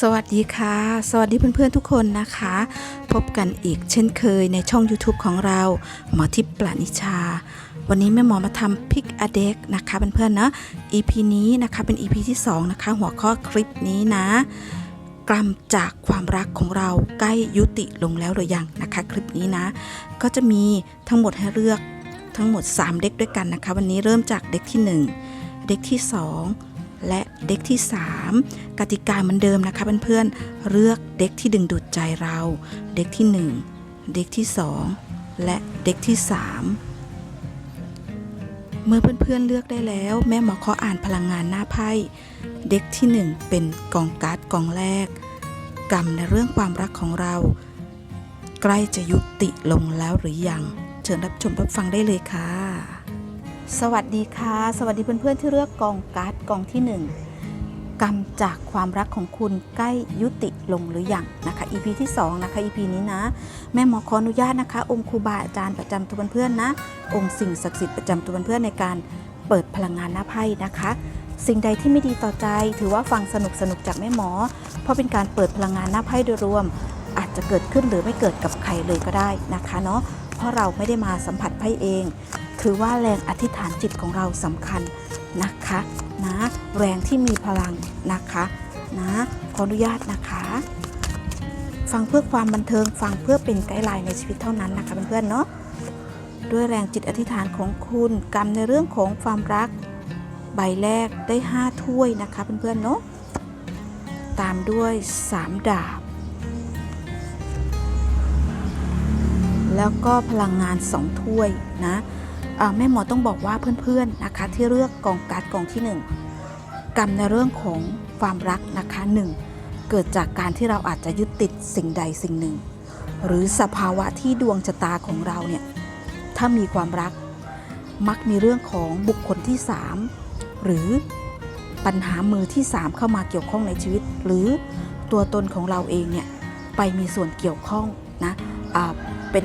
สวัสดีค่ะ สวัสดีเพื่อนๆทุกคนนะคะ พบกันอีกเช่นเคยในช่อง YouTube ของเรา หมอทิพย์ปลานิชา วันนี้แม่หมอมาทำพิกอเด็กนะคะเพื่อนๆนะ EP นี้นะคะเป็น EP ที่ 2 นะคะ หัวข้อคลิปนี้นะกรรมจากความรักของเราใกล้ยุติลงแล้วหรือยังนะคะ คลิปนี้นะ ก็จะมีทั้งหมดให้เลือกทั้งหมด 3 เด็กด้วยกันนะคะ วันนี้เริ่มจากเด็กที่ 1 เด็กที่ 2 และเด็กที่ 3 กติกาเหมือนเดิมนะคะเพื่อนๆเลือกเด็กที่ดึงดูดใจเรา เด็กที่ 1 เด็กที่ 2 และเด็กที่ 3 เมื่อเพื่อนๆเลือกได้แล้ว แม่หมอขออ่านพลังงานหน้าไพ่เด็กที่ 1 เป็นกองการ์ดกองแรก กรรมในเรื่องความรักของเรา ใกล้จะยุติลงแล้วหรือยัง เชิญรับชมรับฟังได้เลยค่ะ สวัสดีค่ะ สวัสดีเพื่อนๆที่เลือกกองการ์ดกองที่ 1กรรมจากความรักของคุณใกล้ยุติลงหรือยังนะคะ EP ที่ 2 นะคะ EP นี้นะ แม่หมอขออนุญาตนะคะ องค์ครูบาอาจารย์ประจำตัวเพื่อนๆนะ องค์สิ่งศักดิ์สิทธิ์ประจำตัวเพื่อนๆในการเปิดพลังงานหน้าไพ่นะคะ สิ่งใดที่ไม่ดีต่อใจ ถือว่าฟังสนุกสนุกจากแม่หมอ เพราะเป็นการเปิดพลังงานหน้าไพ่โดยรวม อาจจะเกิดขึ้นหรือไม่เกิดกับใครเลยก็ได้นะคะเนาะเพราะเราไม่ได้มาสัมผัสไพ่เอง ถือว่าแรงอธิษฐานจิตของเราสำคัญนะคะนะแรงที่มีพลังนะคะนะขออนุญาตนะคะ ฟังเพื่อความบันเทิงฟังเพื่อเป็นไกด์ไลน์ในชีวิตเท่านั้นนะคะเพื่อนๆเนาะด้วยแรงจิตอธิษฐานของคุณกรรมในเรื่องของความรักใบแรกได้ 5 ถ้วยนะคะเพื่อนๆเนาะตามด้วย 3 ดาบ แล้วก็พลังงาน 2 ถ้วยนะ แม่หมอต้องบอกว่าเพื่อนๆนะคะที่เลือกกองการ์ดกองที่ 1 กรรมในเรื่องของความรักนะคะ 1 เกิดจากการที่เราอาจจะยึดติดสิ่งใดสิ่งหนึ่ง หรือสภาวะที่ดวงชะตาของเราเนี่ยถ้ามีความรักมักมีเรื่องของบุคคลที่ 3 หรือปัญหามือที่ 3 เข้ามาเกี่ยวข้องในชีวิต หรือตัวตนของเราเองเนี่ยไปมีส่วนเกี่ยวข้องนะอ่าเป็น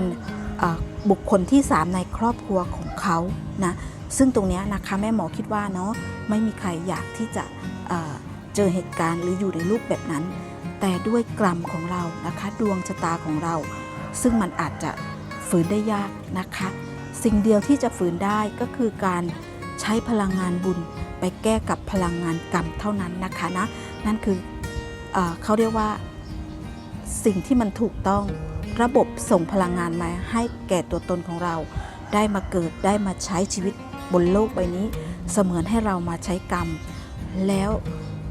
บุคคลที่ 3 ในครอบครัวของ เขานะซึ่งตรงนี้นะคะแม่หมอคิดว่าเนาะไม่มีใครอยากที่จะเเจอเหตุการณ์หรืออยู่ในรูปแบบนั้น แต่ด้วยกรรมของเรานะคะ ดวงชะตาของเรา ซึ่งมันอาจจะฝืนได้ยากนะคะ สิ่งเดียวที่จะฝืนได้ก็คือการใช้พลังงานบุญไปแก้กับพลังงานกรรมเท่านั้นนะคะนะนั่นคือเอเขาเรียกว่าสิ่งที่มันถูกต้องระบบส่งพลังงานมาให้แก่ตัวตนของเรา ได้มาเกิดได้มาใช้ชีวิตบนโลกใบนี้ เสมือนให้เรามาใช้กรรม แล้ว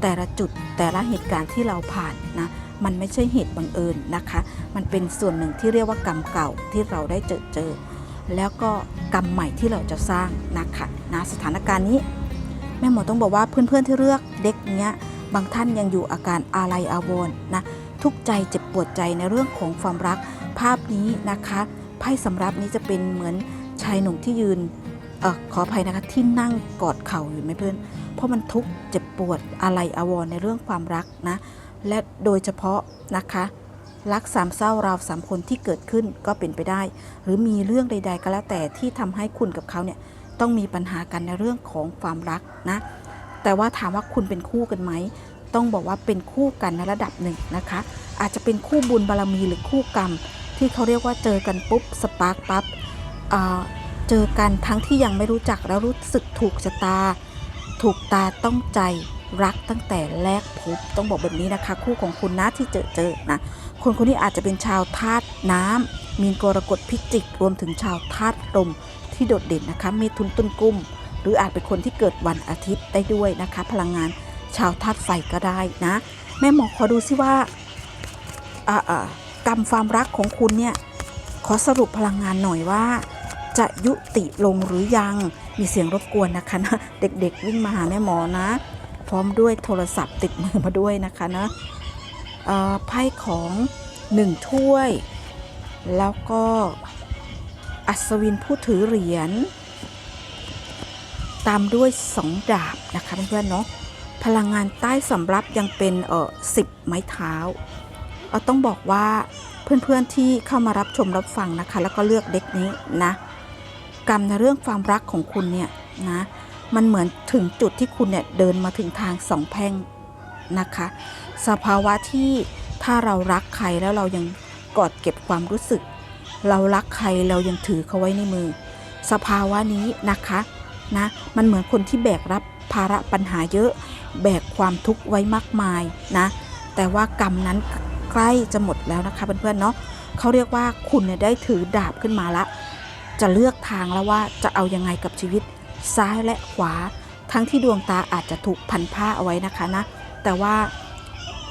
แต่ละจุดแต่ละเหตุการณ์ที่เราผ่านนะมันไม่ใช่เหตุบังเอิญนะคะ มันเป็นส่วนหนึ่งที่เรียกว่ากรรมเก่าที่เราได้เจอเจอ แล้วก็กรรมใหม่ที่เราจะสร้างนะคะนะสถานการณ์นี้ แม่หมอต้องบอกว่าเพื่อนๆที่เลือกเด็กเนี้ยบางท่านยังอยู่อาการอาลัยอาวรณ์นะทุกใจเจ็บปวดใจในเรื่องของความรักภาพนี้นะคะไพ่สำรับนี้จะเป็นเหมือน ชายหนุ่มที่ยืนอขออภัยนะคะที่นั่งกอดเข่าอยู่ไหมเพื่อน เพราะมันทุกข์เจ็บปวดอาลัยอาวรณ์ในเรื่องความรักนะ และโดยเฉพาะนะคะ รักสามเศร้าราวสามคนที่เกิดขึ้นก็เป็นไปได้ หรือมีเรื่องใด ๆ ก็แล้วแต่ที่ทำให้คุณกับเขาเนี่ยต้องมีปัญหากันในเรื่องของความรักนะ แต่ว่าถามว่าคุณเป็นคู่กันไหมต้องบอกว่าเป็นคู่กันในระดับหนึ่งนะคะ อาจจะเป็นคู่บุญบารมีหรือคู่กรรม ที่เขาเรียกว่าเจอกันปุ๊บสปาร์กปั๊บ เจอกันทั้งที่ยังไม่รู้จักแล้วรู้สึกถูกชะตา ถูกตาต้องใจรักตั้งแต่แรกพบต้องบอกแบบนี้นะคะ คู่ของคุณนะที่เจอเจอนะคนคนนี้อาจจะเป็นชาวธาตุน้ำมีนกรกฎพิจิกรวมถึงชาวธาตุลมที่โดดเด่นนะคะเมถุนตุนกุ้ม หรืออาจเป็นคนที่เกิดวันอาทิตย์ได้ด้วยนะคะ พลังงานชาวธาตุไฟก็ได้นะ แม่หมอขอดูซิว่ากรรมความรักของคุณเนี่ยขอสรุปพลังงานหน่อยว่า จะยุติลงหรือยังมีเสียงรบกวนนะคะนะเด็กๆวิ่งมาหาแม่หมอนะ พร้อมด้วยโทรศัพท์ติดมือมาด้วยนะคะนะอ่อไพ่ของหนึ่งถ้วย แล้วก็อัศวินผู้ถือเหรียญตามด้วยสองดาบนะคะเพื่อนๆเนาะพลังงานใต้สำรับยังเป็นเออสิบไม้เท้าเออต้องบอกว่าเพื่อนๆที่เข้ามารับชมรับฟังนะคะ แล้วก็เลือกเด็กนี้นะ กรรมในเรื่องความรักของคุณเนี่ยนะมันเหมือนถึงจุดที่คุณเนี่ยเดินมาถึงทางสองแพร่งนะคะ สภาวะที่ถ้าเรารักใครแล้วเรายังกอดเก็บความรู้สึก เรารักใครเรายังถือเขาไว้ในมือ สภาวะนี้นะคะนะมันเหมือนคนที่แบกรับภาระปัญหาเยอะ แบกความทุกข์ไว้มากมายนะแต่ว่ากรรมนั้นใกล้จะหมดแล้วนะคะเพื่อนๆเนาะเขาเรียกว่าคุณเนี่ยได้ถือดาบขึ้นมาละ จะเลือกทางแล้วว่าจะเอายังไงกับชีวิตซ้ายและขวา ทั้งที่ดวงตาอาจจะถูกพันผ้าเอาไว้นะคะนะ แต่ว่า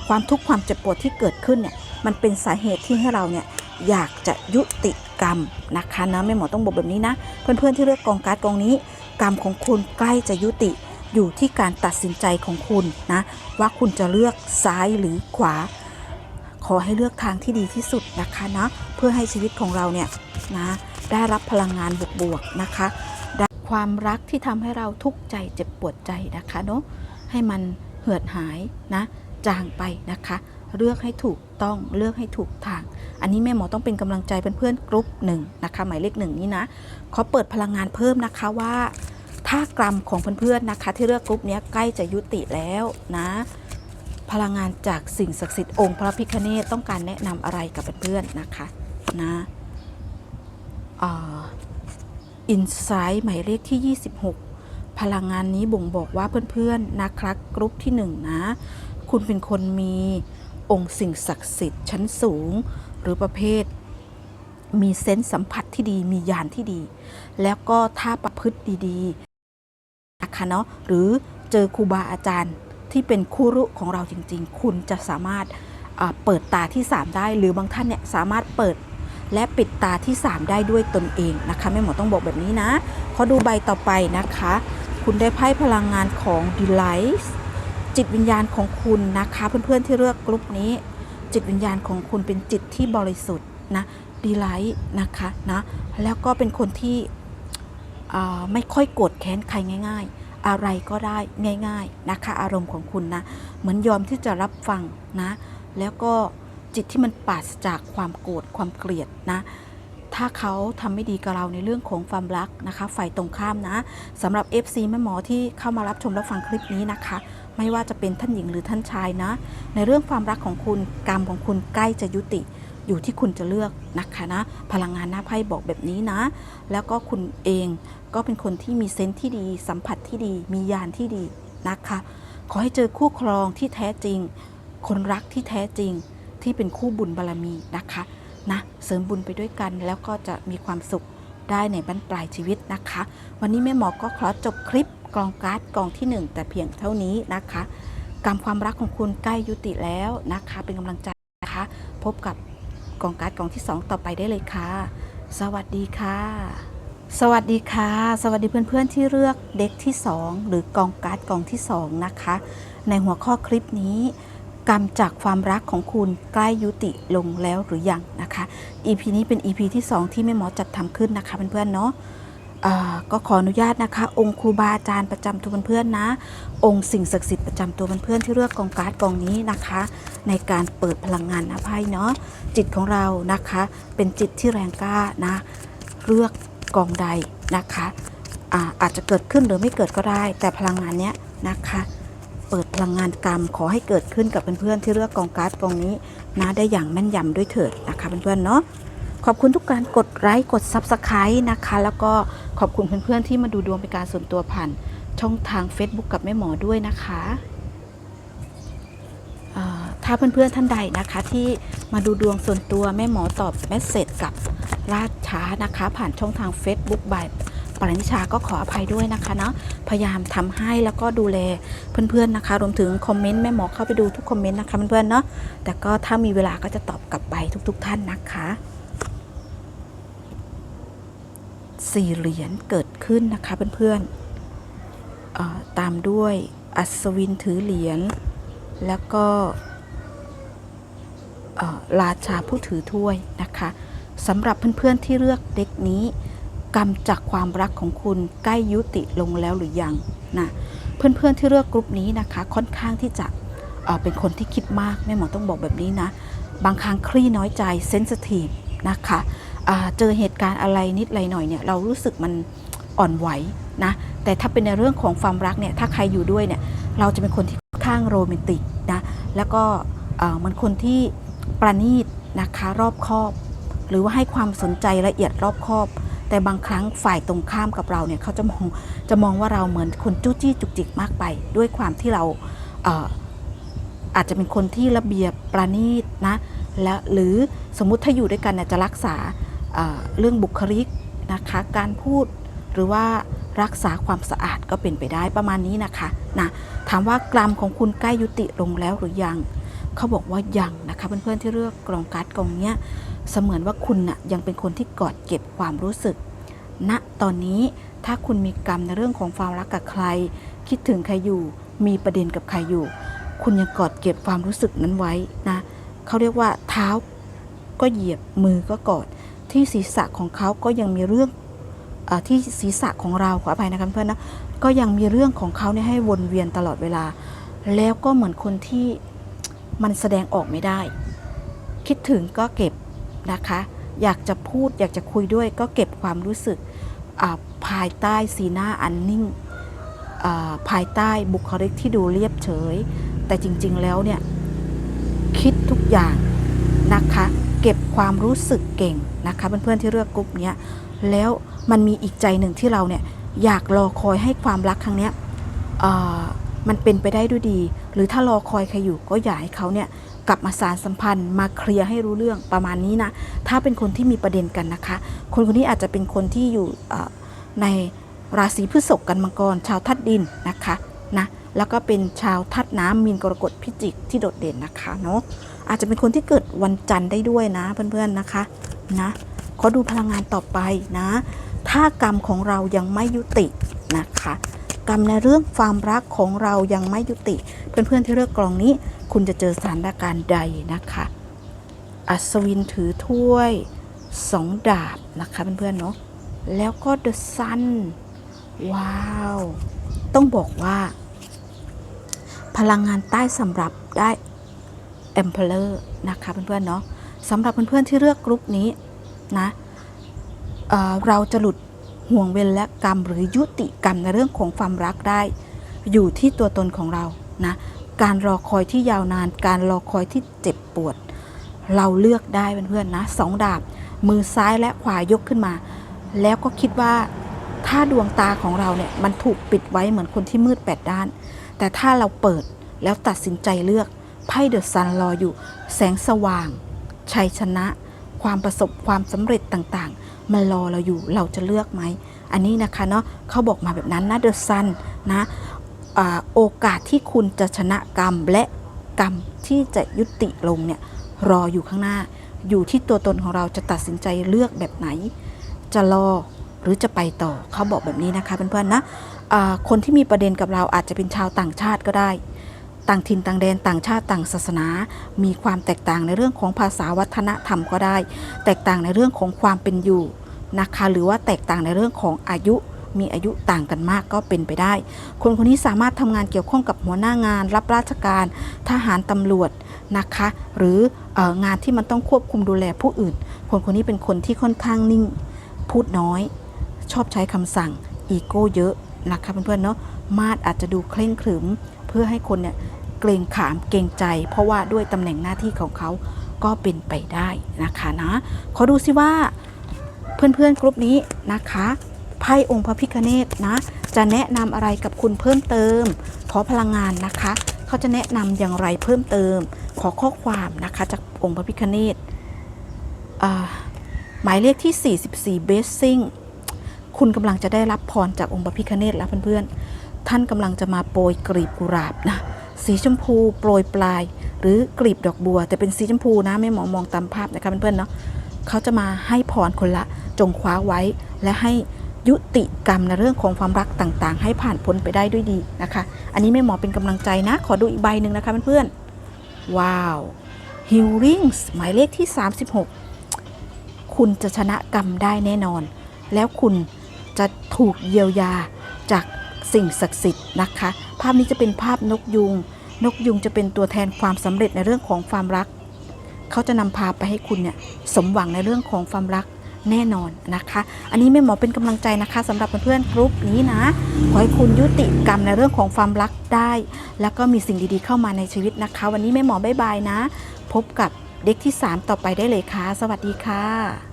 ความทุกข์ความเจ็บปวดที่เกิดขึ้นเนี่ยมันเป็นสาเหตุที่ให้เราเนี่ยอยากจะยุติกรรมนะคะนะแม่หมอต้องบอกแบบนี้นะ เพื่อนๆที่เลือกกองการ์ดกองนี้ กรรมของคุณใกล้จะยุติอยู่ที่การตัดสินใจของคุณนะว่าคุณจะเลือกซ้ายหรือขวา ขอให้เลือกทางที่ดีที่สุดนะคะนะเพื่อให้ชีวิตของเราเนี่ยนะ ได้รับพลังงานบวกๆนะคะความรักที่ทำให้เราทุกข์ใจเจ็บปวดใจนะคะเนาะให้มันเหือดหายนะจางไปนะคะ เลือกให้ถูกต้องเลือกให้ถูกทาง อันนี้แม่หมอต้องเป็นกำลังใจเพื่อนๆกรุ๊ปหนึ่งนะคะหมายเลขหนึ่งนี้นะขอเปิดพลังงานเพิ่มนะคะว่า ถ้ากรรมของเพื่อนๆนะคะ ที่เลือกกรุ๊ปเนี้ยใกล้จะยุติแล้วนะ พลังงานจากสิ่งศักดิ์สิทธิ์องค์พระพิฆเนศต้องการแนะนำอะไรกับเพื่อนๆนะคะนะ อินไซต์หมายเลขที่ 26 พลังงานนี้บ่งบอกว่าเพื่อนๆนะครับกรุ๊ปที่ 1 นะ คุณเป็นคนมีองค์สิ่งศักดิ์สิทธิ์ชั้นสูง หรือประเภท มีเซนส์สัมผัสที่ดีมีญาณที่ดี แล้วก็ถ้าประพฤติดีๆนะคะเนาะหรือเจอครูบาอาจารย์ที่เป็นคู่รู้ของเราจริงๆ คุณจะสามารถเปิดตาที่ 3 ได้ หรือบางท่านเนี่ยสามารถเปิด และปิดตาที่ 3 ได้ด้วยตนเองนะคะแม่หมอต้องบอกแบบนี้นะขอดูใบต่อไปนะคะ คุณได้ไพ่พลังงานของ Delight จิตวิญญาณของคุณนะคะ เพื่อนๆที่เลือกกลุ่มนี้ จิตวิญญาณของคุณเป็นจิตที่บริสุทธิ์นะ Delight นะคะนะแล้วก็เป็นคนที่ไม่ค่อยโกรธแค้นใครง่าย ๆ อะไรก็ได้ง่าย ๆนะคะ อารมณ์ของคุณนะเหมือนยอมที่จะรับฟังนะ แล้วก็ จิตที่มันปราศจากความโกรธความเกลียดนะ ถ้าเขาทำไม่ดีกับเราในเรื่องของความรักนะคะ ฝ่ายตรงข้ามนะสำหรับ FC แม่หมอที่เข้ามารับชมรับฟังคลิปนี้นะคะ ไม่ว่าจะเป็นท่านหญิงหรือท่านชายนะ ในเรื่องความรักของคุณกรรมของคุณใกล้จะยุติอยู่ที่คุณจะเลือกนะคะนะ พลังงานหน้าไพ่บอกแบบนี้นะ แล้วก็คุณเองก็เป็นคนที่มีเซนส์ที่ดี สัมผัสที่ดี มีญาณที่ดีนะคะ ขอให้เจอคู่ครองที่แท้จริง คนรักที่แท้จริง ที่เป็นคู่บุญบารมีนะคะนะเสริมบุญไปด้วยกันแล้วก็จะมีความสุขได้ในบรรปลายชีวิตนะคะ วันนี้แม่หมอก็ขอจบคลิปกองการ์ดกองที่หนึ่งแต่เพียงเท่านี้นะคะกรรมความรักของคุณใกล้ยุติแล้วนะคะ เป็นกำลังใจนะคะ พบกับกองการ์ดกองที่ 2 ต่อไปได้เลยค่ะ สวัสดีค่ะ สวัสดีค่ะ สวัสดีเพื่อนๆที่เลือกเด็กที่ 2 หรือกองการ์ดกองที่ 2 นะคะ ในหัวข้อคลิปนี้ กรรมจากความรักของคุณใกล้ยุติลงแล้วหรือยังนะคะ EP นี้เป็น EP ที่ 2 ที่แม่หมอจัดทำขึ้นนะคะเพื่อนๆเนาะก็ขออนุญาตนะคะ องค์ครูบาอาจารย์ประจำตัวเพื่อนๆนะ องค์สิ่งศักดิ์สิทธิ์ประจำตัวเพื่อนๆที่เลือกกองการ์ดกองนี้นะคะ ในการเปิดพลังงานหน้าไพ่เนาะจิตของเรานะคะ เป็นจิตที่แรงกล้านะ เลือกกองใดนะคะอาอาจจะเกิดขึ้นหรือไม่เกิดก็ได้ แต่พลังงานเนี้ยนะคะ ลังงานกรรมขอให้เกิดขึ้นกับเพื่อนๆที่เลือกกองการ์ดกองนี้นะได้อย่างแม่นยำด้วยเถิดนะคะเพื่อนๆเนาะขอบคุณทุกการกดไลค์กด Subscribe นะคะ แล้วก็ขอบคุณเพื่อนๆที่มาดูดวงเป็นการส่วนตัวผ่านช่องทาง Facebook กับแม่หมอด้วยนะคะถ้าเพื่อนๆท่านใดนะคะที่มาดูดวงส่วนตัวแม่หมอตอบเมสเซจกับราดช้านะคะ ผ่านช่องทาง Facebook บาย ปรนิชาก็ขออภัยด้วยนะคะเนาะพยายามทำให้แล้วก็ดูแลเพื่อนๆนะคะ รวมถึงคอมเมนต์แม่หมอเข้าไปดูทุกคอมเมนต์นะคะเพื่อนๆเนาะแต่ก็ถ้ามีเวลาก็จะตอบกลับไปทุก ๆ ท่านนะคะสี่เหรียญเกิดขึ้นนะคะเพื่อนๆตามด้วยอัศวินถือเหรียญแล้วก็ราชาผู้ถือถ้วยนะคะสำหรับเพื่อนๆที่เลือกเด็กนี้ กรรมจากความรักของคุณใกล้ยุติลงแล้วหรือยังนะเพื่อนๆที่เลือกกลุ่มนี้นะคะค่อนข้างที่จะเเป็นคนที่คิดมากแม่หมอต้องบอกแบบนี้นะ บางครั้งคลี่น้อยใจเซนสทีฟนะคะเจอเหตุการณ์อะไรนิดอะไรหน่อยเนี่ยเรารู้สึกมันอ่อนไหวนะแต่ถ้าเป็นในเรื่องของความรักเนี่ยถ้าใครอยู่ด้วยเนี่ยเราจะเป็นคนที่ค่อนข้างโรแมนติกนะแล้วก็เหมันคนที่ประณีตนะคะรอบคอบ หรือว่าให้ความสนใจละเอียดรอบคอบ แต่บางครั้งฝ่ายตรงข้ามกับเราเนี่ยเขาจะมองจะมองว่าเราเหมือนคนจู้จี้จุกจิกมากไป ด้วยความที่เราเอออาจจะเป็นคนที่ระเบียบประณีตนะและหรือสมมุติถ้าอยู่ด้วยกันเนี่ยจะรักษาเเรื่องบุคลิกนะคะการพูดหรือว่ารักษาความสะอาดก็เป็นไปได้ประมาณนี้นะคะนะถามว่ากรรมของคุณใกล้ยุติลงแล้วหรือยัง เขาบอกว่ายังนะคะเพื่อนๆที่เลือกกรองการ์ดกองเนี้ย เสมือนว่าคุณน่ะยังเป็นคนที่กอดเก็บความรู้สึกณตอนนี้ถ้าคุณมีกรรมในเรื่องของความรักกับใคร คิดถึงใครอยู่ มีประเด็นกับใครอยู่ คุณยังกอดเก็บความรู้สึกนั้นไว้นะเขาเรียกว่าเท้าก็เหยียบมือก็กอด ที่ศีรษะของเขาก็ยังมีเรื่องอที่ศีรษะของเราขออภัยนะคะเพื่อนนะก็ยังมีเรื่องของเขาเนี่ยให้วนเวียนตลอดเวลา แล้วก็เหมือนคนที่มันแสดงออกไม่ได้ คิดถึงก็เก็บ นะคะ อยากจะพูดอยากจะคุยด้วยก็เก็บความรู้สึกภายใต้สีหน้าอันนิ่ง ภายใต้บุคลิกที่ดูเรียบเฉย แต่จริงๆแล้วเนี่ยคิดทุกอย่างนะคะ เก็บความรู้สึกเก่งนะคะเพื่อนๆที่เลือกกลุ่มเนี้ยแล้วมันมีอีกใจหนึ่งที่เราเนี่ยอยากรอคอยให้ความรักครั้งเนี้ยมันเป็นไปได้ด้วยดี หรือถ้ารอคอยใครอยู่ก็อยากให้เขาเนี่ย กลับมาสารสัมพันธ์ มาเคลียร์ให้รู้เรื่องประมาณนี้นะ ถ้าเป็นคนที่มีประเด็นกันนะคะ คนคนนี้อาจจะเป็นคนที่อยู่ในราศีพฤษภกันมังกร ชาวทัดดินนะคะนะแล้วก็เป็นชาวทัดน้ำมีนกรกฎพิจิกที่โดดเด่นนะคะเนาะอาจจะเป็นคนที่เกิดวันจันทร์ได้ด้วยนะเพื่อนๆนะคะนะขอดูพลังงานต่อไปนะ ถ้ากรรมของเรายังไม่ยุตินะคะ กรรมในเรื่องความรักของเรายังไม่ยุติ เพื่อนๆที่เลือกกลองนี้ คุณจะเจอสถานการณ์ใดนะคะ อัศวินถือถ้วยสองดาบนะคะเพื่อนๆเนาะแล้วก็เดอะซันว้าว ต้องบอกว่า พลังงานใต้สำหรับได้ Emperor นะคะเพื่อนๆเนาะสำหรับเพื่อนๆที่เลือกกรุ๊ปนี้นะเเราจะหลุด ห่วงเวรและกรรมหรือยุติกรรมในเรื่องของความรักได้ อยู่ที่ตัวตนของเรานะการรอคอยที่ยาวนาน การรอคอยที่เจ็บปวด เราเลือกได้เพื่อนๆนะสองดาบ มือซ้ายและขวายกขึ้นมา แล้วก็คิดว่าถ้าดวงตาของเราเนี่ยมันถูกปิดไว้เหมือนคนที่มืดแปดด้าน แต่ถ้าเราเปิดแล้วตัดสินใจเลือกไพ่เดอะซันรออยู่ แสงสว่าง ชัยชนะ ความประสบความสำเร็จต่างๆ มันรอเราอยู่เราจะเลือกไหม อันนี้นะคะเนาะเขาบอกมาแบบนั้นนะเดอะซันนะโอกาสที่คุณจะชนะกรรมและกรรมที่จะยุติลงเนี่ยรออยู่ข้างหน้า อยู่ที่ตัวตนของเราจะตัดสินใจเลือกแบบไหน จะรอหรือจะไปต่อเขาบอกแบบนี้นะคะเพื่อนๆนะอ่าคนที่มีประเด็นกับเราอาจจะเป็นชาวต่างชาติก็ได้ ต่างถิ่นต่างแดนต่างชาติต่างศาสนา มีความแตกต่างในเรื่องของภาษาวัฒนธรรมก็ได้ แตกต่างในเรื่องของความเป็นอยู่นะคะหรือว่าแตกต่างในเรื่องของอายุมีอายุต่างกันมากก็เป็นไปได้ คนคนนี้สามารถทำงานเกี่ยวข้องกับหัวหน้างาน รับราชการ ทหารตำรวจนะคะ หรืออองานที่มันต้องควบคุมดูแลผู้อื่น คนคนนี้เป็นคนที่ค่อนข้างนิ่ง พูดน้อย ชอบใช้คำสั่ง อีโก้เยอะนะคะเพื่อนๆเนาะมาดอาจจะดูเคร่งขรึม เพื่อให้คนเนี่ย เกรงขามเกรงใจ เพราะว่าด้วยตำแหน่งหน้าที่ของเขาก็เป็นไปได้นะคะนะขอดูสิว่าเพื่อนๆกลุ่มนี้นะคะไพ่องค์พระพิคเนตนะ จะแนะนำอะไรกับคุณเพิ่มเติม ขอพลังงานนะคะ เขาจะแนะนำอย่างไรเพิ่มเติม ขอข้อความนะคะจากองค์พระพิคเนตหมายเลขที่ 44เบสซิ่งคุณกำลังจะได้รับพรจากองค์พระพิคเนตแล้วเพื่อนๆ ท่านกำลังจะมาโปรยกลีบกุหลาบนะ สีชมพูโปรยปลาย หรือกลีบดอกบัว แต่เป็นสีชมพูนะไม่หมองมองตามภาพนะคะเพื่อนๆเนาะเขาจะมาให้พรคนละจงคว้าไว้ และให้ยุติกรรมในเรื่องของความรักต่างๆ ให้ผ่านพ้นไปได้ด้วยดีนะคะ อันนี้ไม่หมอเป็นกำลังใจนะ ขอดูอีกใบหนึ่งนะคะเพื่อนๆว้าว Healings หมายเลขที่ 36 คุณจะชนะกรรมได้แน่นอน แล้วคุณจะถูกเยียวยาจาก สิ่งศักดิ์สิทธิ์นะคะ ภาพนี้จะเป็นภาพนกยุง นกยุงจะเป็นตัวแทนความสำเร็จในเรื่องของความรัก เขาจะนำพาไปให้คุณเนี่ยสมหวังในเรื่องของความรักแน่นอนนะคะ อันนี้แม่หมอเป็นกำลังใจนะคะสำหรับเพื่อนๆกรุ๊ปนี้นะ ขอให้คุณยุติกรรมในเรื่องของความรักได้ แล้วก็มีสิ่งดีๆเข้ามาในชีวิตนะคะ วันนี้แม่หมอบ๊ายบายนะ พบกับเด็กที่ 3 ต่อไปได้เลยค่ะ สวัสดีค่ะ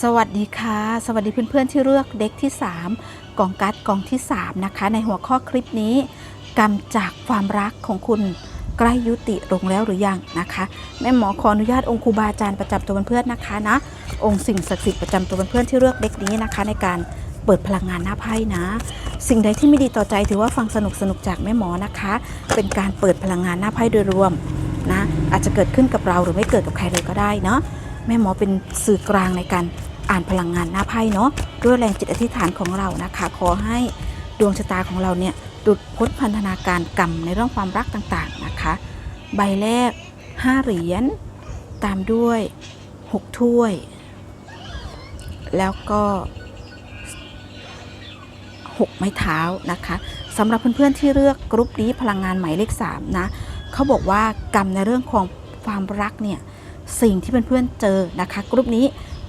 สวัสดีค่ะ สวัสดีเพื่อนๆที่เลือกเด็กที่ 3กองการ์ดกองที่ 3 นะคะ ในหัวข้อคลิปนี้กรรมจากความรักของคุณใกล้ยุติลงแล้วหรือยังนะคะ แม่หมอขออนุญาตองค์ครูบาอาจารย์ประจำตัวเพื่อนๆนะคะนะองค์สิ่งศักดิ์สิทธิ์ประจำตัวเพื่อนๆที่เลือกเด็กนี้นะคะ ในการเปิดพลังงานหน้าไพ่นะ สิ่งใดที่ไม่ดีต่อใจถือว่าฟังสนุกสนุกจากแม่หมอนะคะ เป็นการเปิดพลังงานหน้าไพ่โดยรวมนะอาจจะเกิดขึ้นกับเราหรือไม่เกิดกับใครเลยก็ได้เนาะแม่หมอเป็นสื่อกลางในการ อ่านพลังงานหน้าไพ่เนาะด้วยแรงจิตอธิษฐานของเรานะคะ ขอให้ดวงชะตาของเราเนี่ยหลุดพ้นพันธนาการกรรมในเรื่องความรักต่างๆนะคะ ใบแรก 5 เหรียญตามด้วย 6 ถ้วย แล้วก็ 6 ไม้เท้านะคะสำหรับเพื่อนๆที่เลือกกรุ๊ปนี้พลังงานหมายเลข3นะเขาบอกว่ากรรมในเรื่องของความรักเนี่ยสิ่งที่เพื่อนๆเจอนะคะ กรุ๊ปนี้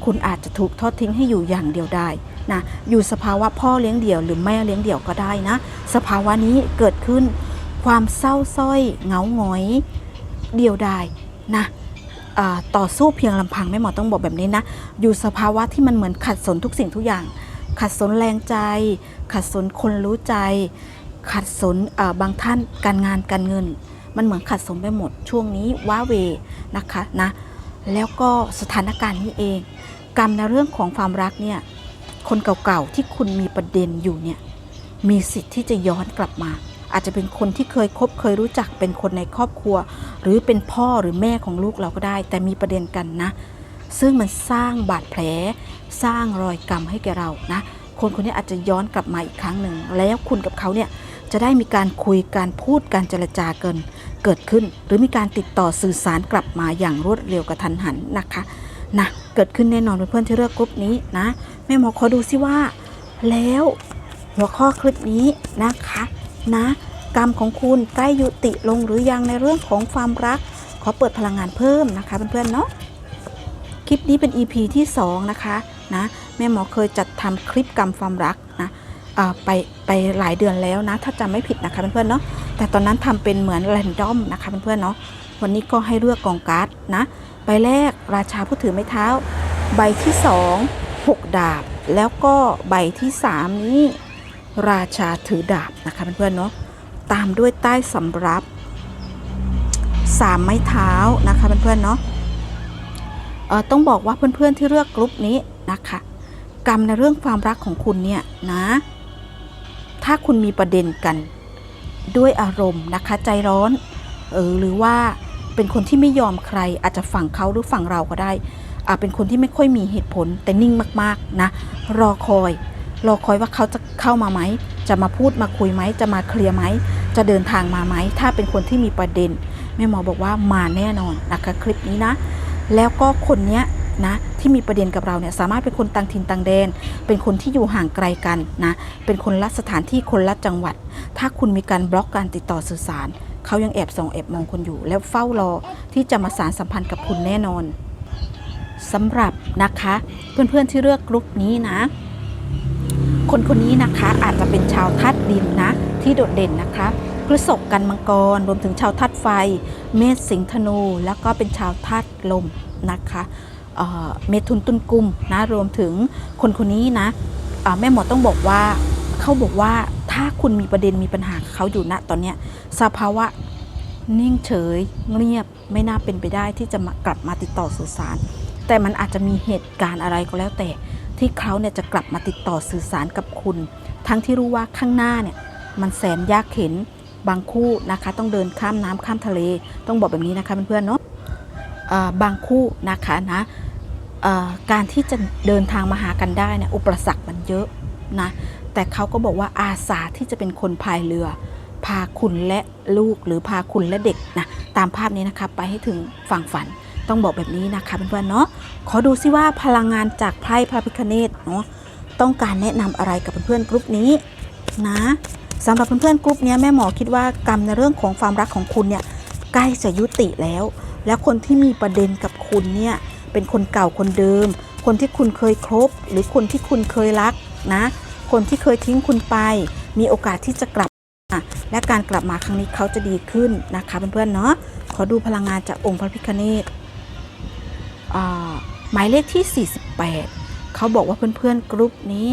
คุณอาจจะถูกทอดทิ้งให้อยู่อย่างเดียวได้นะอยู่สภาวะพ่อเลี้ยงเดี่ยว หรือแม่เลี้ยงเดี่ยวก็ได้นะ สภาวะนี้เกิดขึ้นความเศร้าส้อยเหงาหงอยเดียวดายนะต่อสู้เพียงลำพังแม่หมอต้องบอกแบบนี้นะ อยู่สภาวะที่มันเหมือนขัดสนทุกสิ่งทุกอย่าง ขัดสนแรงใจ ขัดสนคนรู้ใจ ขัดสนบางท่านการงานการเงิน มันเหมือนขัดสนไปหมดช่วงนี้ว้าเวนะคะนะ แล้วก็สถานการณ์นี้เอง กรรมในเรื่องของความรักเนี่ยคนเก่าๆที่คุณมีประเด็นอยู่เนี่ยมีสิทธิ์ที่จะย้อนกลับมา อาจจะเป็นคนที่เคยคบเคยรู้จักเป็นคนในครอบครัว หรือเป็นพ่อหรือแม่ของลูกเราก็ได้ แต่มีประเด็นกันนะ ซึ่งมันสร้างบาดแผล สร้างรอยกรรมให้แกเรานะ คนคนนี้อาจจะย้อนกลับมาอีกครั้งหนึ่ง แล้วคุณกับเขาเนี่ยจะได้มีการคุยการพูดการเจรจาเกิน เกิดขึ้น หรือมีการติดต่อสื่อสารกลับมาอย่างรวดเร็วกระทันหันนะคะนะเกิดขึ้นแน่นอนเพื่อนๆที่เลือกกรุ๊ปนี้นะแม่หมอขอดูซิว่า แล้วหัวข้อคลิปนี้นะคะนะกรรมของคุณใกล้ยุติลงหรือยังในเรื่องของความรัก ขอเปิดพลังงานเพิ่มนะคะเพื่อนๆเนาะคลิปนี้เป็น EP ที่ 2 นะคะนะแม่หมอเคยจัดทำคลิปกรรมความรักนะไปไปหลายเดือนแล้วนะ ถ้าจำไม่ผิดนะคะเพื่อนๆเนาะ แต่ตอนนั้นทำเป็นเหมือนแรนดอมนะคะเพื่อนๆเนาะวันนี้ก็ให้เลือกกองการ์ดนะใบแรกราชาผู้ถือไม้เท้า ใบที่2 6ดาบ แล้วก็ใบที่3นี้ราชาถือดาบนะคะเพื่อนๆเนาะตามด้วยใต้สำรับสามไม้เท้านะคะเพื่อนๆเนาะเอ่อต้องบอกว่าเพื่อนๆที่เลือกกลุ่มนี้นะคะกรรมในเรื่องความรักของคุณเนี่ยนะ ถ้าคุณมีประเด็นกัน ด้วยอารมณ์นะคะใจร้อนเออหรือว่าเป็นคนที่ไม่ยอมใครอาจจะฝั่งเขาหรือฝั่งเราก็ได้อ่าเป็นคนที่ไม่ค่อยมีเหตุผลแต่นิ่งมากๆนะรอคอย รอคอยว่าเขาจะเข้ามาไหม จะมาพูดมาคุยไหม จะมาเคลียร์ไหม จะเดินทางมาไหม ถ้าเป็นคนที่มีประเด็นแม่หมอบอกว่ามาแน่นอนนะคะคลิปนี้นะ แล้วก็คนเนี้ย นะที่มีประเด็นกับเราเนี่ยสามารถเป็นคนต่างถิ่นต่างแดน เป็นคนที่อยู่ห่างไกลกันนะเป็นคนละสถานที่คนละจังหวัด ถ้าคุณมีการบล็อกการติดต่อสื่อสารเขายังแอบส่องแอบมองคุณอยู่ แล้วเฝ้ารอที่จะมาสารสัมพันธ์กับคุณแน่นอนสำหรับนะคะเพื่อนๆที่เลือกกลุ่มนี้นะ คนคนนี้นะคะอาจจะเป็นชาวธาตุดินนะ ที่โดดเด่นนะคะพฤษภกันมังกรรวมถึงชาวธาตุไฟ เมษสิงห์ธนู แล้วก็เป็นชาวธาตุลมนะคะ เอ่อเมถุนตุลกุมนะรวมถึงคนคนนี้นะแม่หมอต้องบอกว่าเขาบอกว่าถ้าคุณมีประเด็นมีปัญหาเขาอยู่ณตอนเนี้ยสภาวะนิ่งเฉยเงียบไม่น่าเป็นไปได้ที่จะกลับมาติดต่อสื่อสาร แต่มันอาจจะมีเหตุการณ์อะไรก็แล้วแต่ ที่เขาเนี่ยจะกลับมาติดต่อสื่อสารกับคุณ ทั้งที่รู้ว่าข้างหน้าเนี่ยมันแสนยากเข็นบางคู่นะคะ ต้องเดินข้ามน้ำข้ามทะเล ต้องบอกแบบนี้นะคะเพื่อนๆเนาะ บางคู่นะคะนะการที่จะเดินทางมาหากันได้เนี่ยอุปสรรคมันเยอะนะแต่เขาก็บอกว่าอาสาที่จะเป็นคนพายเรือ พาคุณและลูกหรือพาคุณและเด็กนะตามภาพนี้นะคะไปให้ถึงฝั่งฝันต้องบอกแบบนี้นะคะเพื่อนๆเนาะขอดูซิว่าพลังงานจากไพ่พระพิคเนตเนาะต้องการแนะนำอะไรกับเพื่อนๆกลุ่มนี้นะสำหรับเพื่อนๆกลุ่มนี้แม่หมอคิดว่ากรรมในเรื่องของความรักของคุณเนี่ยใกล้จะยุติแล้ว แล้วคนที่มีประเด็นกับคุณเนี่ยเป็นคนเก่าคนเดิม คนที่คุณเคยคบ หรือคนที่คุณเคยรักนะ คนที่เคยทิ้งคุณไป มีโอกาสที่จะกลับมาและการกลับมาครั้งนี้เขาจะดีขึ้นนะคะเพื่อนๆเนาะขอดูพลังงานจากองค์พระพิฆเนศหมายเลขที่ 48 เขาบอกว่าเพื่อนๆกรุ๊ปนี้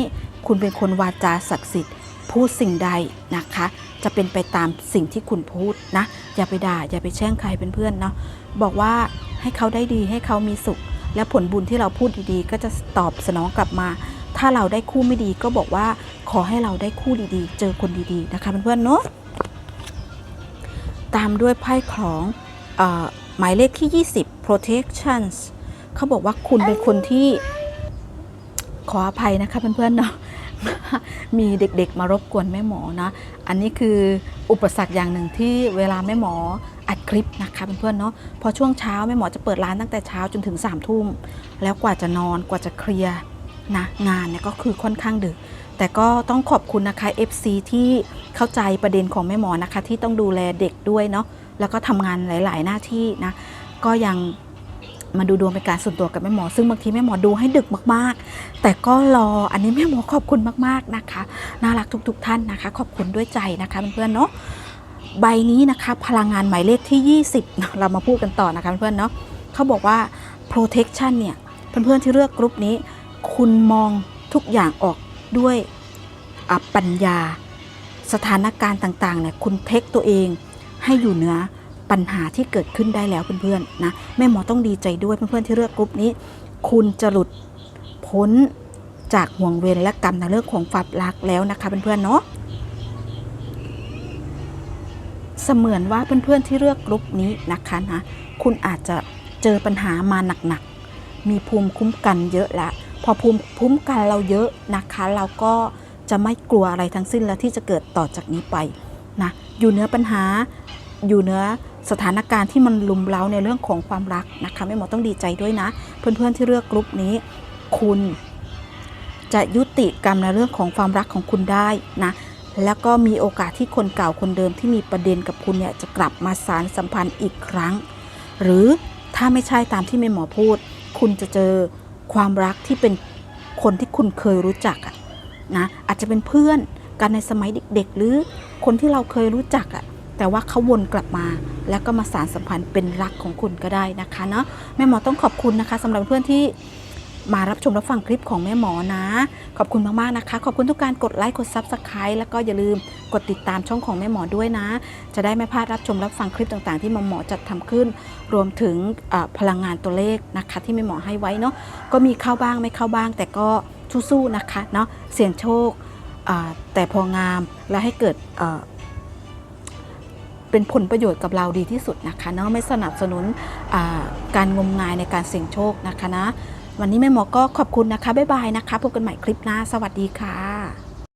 คุณเป็นคนวาจาศักดิ์สิทธิ์พูดสิ่งใดนะคะ จะเป็นไปตามสิ่งที่คุณพูดนะ อย่าไปด่า อย่าไปแช่งใครเป็นเพื่อนเนาะบอกว่าให้เขาได้ดีให้เขามีสุข และผลบุญที่เราพูดดีๆ ก็จะตอบสนองกลับมา ถ้าเราได้คู่ไม่ดีก็บอกว่าขอให้เราได้คู่ดีๆ เจอคนดีๆนะคะเพื่อนๆเนาะตามด้วยไพ่ของออหมายเลขที่ 20 protections เขาบอกว่าคุณเป็นคนที่ขออภัยนะคะเพื่อนๆเนาะ มีเด็กๆมารบกวนแม่หมอนะ อันนี้คืออุปสรรคอย่างหนึ่งที่เวลาแม่หมออัดคลิปนะคะเพื่อนๆเนาะพอช่วงเช้าแม่หมอจะเปิดร้านตั้งแต่เช้าจนถึง3ามทุ่มแล้วกว่าจะนอนกว่าจะเคลียร์นะงานเนี่ยก็คือค่อนข้างดึก แต่ก็ต้องขอบคุณนะคะ FC ที่เข้าใจประเด็นของแม่หมอนะคะ ที่ต้องดูแลเด็กด้วยเนาะแล้วก็ทำงานหลาย ๆ หน้าที่นะก็ยัง มาดูดวงเป็นการส่วนตัวกับแม่หมอ ซึ่งบางทีแม่หมอดูให้ดึกมากๆ แต่ก็รออันนี้แม่หมอขอบคุณมากๆนะคะ น่ารักทุก ๆ ท่านนะคะ ขอบคุณด้วยใจนะคะเพื่อนๆเนาะใบนี้นะคะพลังงานหมายเลขที่ 20เนอะเรามาพูดกันต่อนะคะเพื่อนๆเนาะเขาบอกว่า protection เนี่ยเพื่อนๆที่เลือกกรุ๊ปนี้ คุณมองทุกอย่างออกด้วยปัญญา สถานการณ์ต่างๆเนี่ยคุณเทคตัวเองให้อยู่เหนือ ปัญหาที่เกิดขึ้นได้แล้วเพื่อนๆนะแม่หมอต้องดีใจด้วยเพื่อนๆที่เลือกกรุ๊ปนี้ คุณจะหลุดพ้นจากห่วงเวรและกรรมในเรื่องของความรักแล้วนะคะเพื่อนๆเนาะเสมือนว่าเพื่อนๆที่เลือกกรุ๊ปนี้นะคะนะคุณอาจจะเจอปัญหามาหนักๆมีภูมิคุ้มกันเยอะละพอภูมิคุ้มกันเราเยอะนะคะ เราก็จะไม่กลัวอะไรทั้งสิ้นแล้วที่จะเกิดต่อจากนี้ไปนะอยู่เหนือปัญหาอยู่เหนือ สถานการณ์ที่มันลุมเล้าในเรื่องของความรักนะคะแม่หมอต้องดีใจด้วยนะ เพื่อนๆที่เลือกกลุ่มนี้ คุณจะยุติกรรมในเรื่องของความรักของคุณได้นะแล้วก็มีโอกาสที่คนเก่าคนเดิมที่มีประเด็นกับคุณเนี่ยจะกลับมาสารสัมพันธ์อีกครั้ง หรือถ้าไม่ใช่ตามที่แม่หมอพูด คุณจะเจอความรักที่เป็นคนที่คุณเคยรู้จักอะนะอาจจะเป็นเพื่อนกันในสมัยเด็ก ๆ หรือคนที่เราเคยรู้จักอะ แต่ว่าเขาวนกลับมา แล้วก็มาสารสัมพันธ์เป็นรักของคุณก็ได้นะคะเนาะแม่หมอต้องขอบคุณนะคะสำหรับเพื่อนที่มารับชมรับฟังคลิปของแม่หมอนะ ขอบคุณมากๆนะคะ ขอบคุณทุกการกดไลค์กด Subscribe แล้วก็อย่าลืมกดติดตามช่องของแม่หมอด้วยนะ จะได้ไม่พลาดรับชมรับฟังคลิปต่างๆ ที่แม่หมอจัดทำขึ้น รวมถึงพลังงานตัวเลขนะคะ ที่แม่หมอให้ไว้เนาะก็มีเข้าบ้างไม่เข้าบ้าง แต่ก็สู้ๆนะคะเนาะเสี่ยงโชคแต่พองามและให้เกิด เป็นผลประโยชน์กับเราดีที่สุดนะคะเนาะไม่สนับสนุนการงมงายในการเสี่ยงโชคนะคะนะวันนี้แม่หมอก็ขอบคุณนะคะบ๊ายบายนะคะพบกันใหม่คลิปหน้าสวัสดีค่ะ